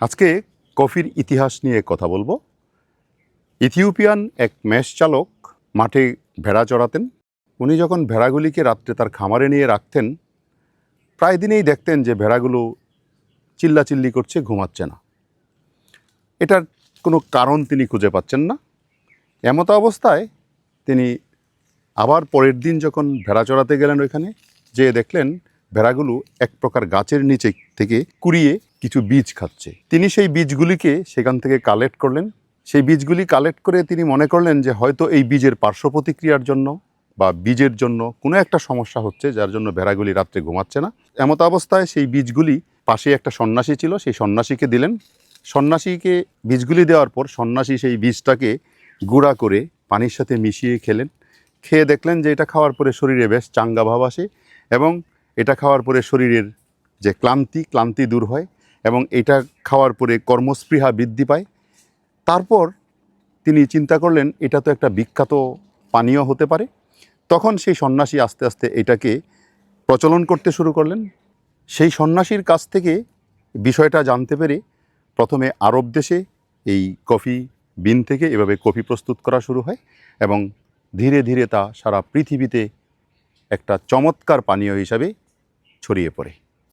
আজকে কফির ইতিহাস নিয়ে কথা বলব। ইথিওপিয়ান এক মেষ চালক মাঠে ভেড়া চড়াতেন। উনি যখন ভেড়াগুলিকে রাত্রে তার খামারে নিয়ে রাখতেন, প্রায় দিনেই দেখতেন যে ভেড়াগুলো চিল্লাচিল্লি করছে, ঘুমাচ্ছে না। এটার কোনো কারণ তিনি খুঁজে পাচ্ছেন না। এমতো অবস্থায় তিনি আবার পরের দিন যখন ভেড়া চড়াতে গেলেন ওইখানে, যেয়ে দেখলেন ভেড়াগুলো এক প্রকার গাছের নিচে থেকে কুড়িয়ে কিছু বীজ খাচ্ছে। তিনি সেই বীজগুলিকে সেখান থেকে কালেক্ট করলেন। সেই বীজগুলি কালেক্ট করে তিনি মনে করলেন যে হয়তো এই বীজের পার্শ্ব প্রতিক্রিয়ার জন্য বা বীজের জন্য কোনো একটা সমস্যা হচ্ছে যার জন্য ভেড়াগুলি রাত্রে ঘুমাচ্ছে না। এমত অবস্থায় সেই বীজগুলি পাশে একটা সন্ন্যাসী ছিল, সেই সন্ন্যাসীকে দিলেন। সন্ন্যাসীকে বীজগুলি দেওয়ার পর সন্ন্যাসী সেই বীজটাকে গুঁড়া করে পানির সাথে মিশিয়ে খেলেন। খেয়ে দেখলেন যে এটা খাওয়ার পরে শরীরে বেশ চাঙ্গা ভাব আসে এবং এটা খাওয়ার পরে শরীরের যে ক্লান্তি ক্লান্তি দূর হয় এবং এটা খাওয়ার পরে কর্মস্পৃহা বৃদ্ধি পায়। তারপর তিনি চিন্তা করলেন, এটা তো একটা বিখ্যাত পানীয় হতে পারে। তখন সেই সন্ন্যাসী আস্তে আস্তে এটাকে প্রচলন করতে শুরু করলেন। সেই সন্ন্যাসীর কাছ থেকে বিষয়টা জানতে পেরে প্রথমে আরব দেশে এই কফি বিন থেকে এভাবে কফি প্রস্তুত করা শুরু হয় এবং ধীরে ধীরে তা সারা পৃথিবীতে একটা চমৎকার পানীয় হিসাবে ছড়িয়ে পড়ে।